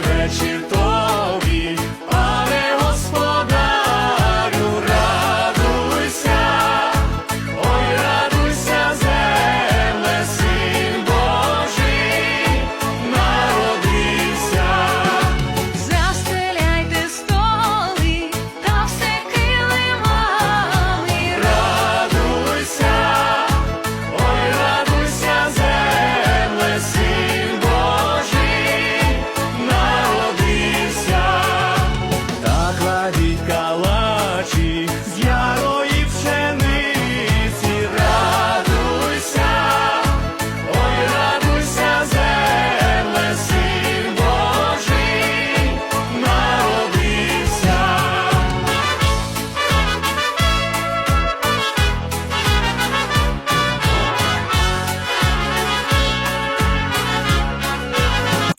вечір.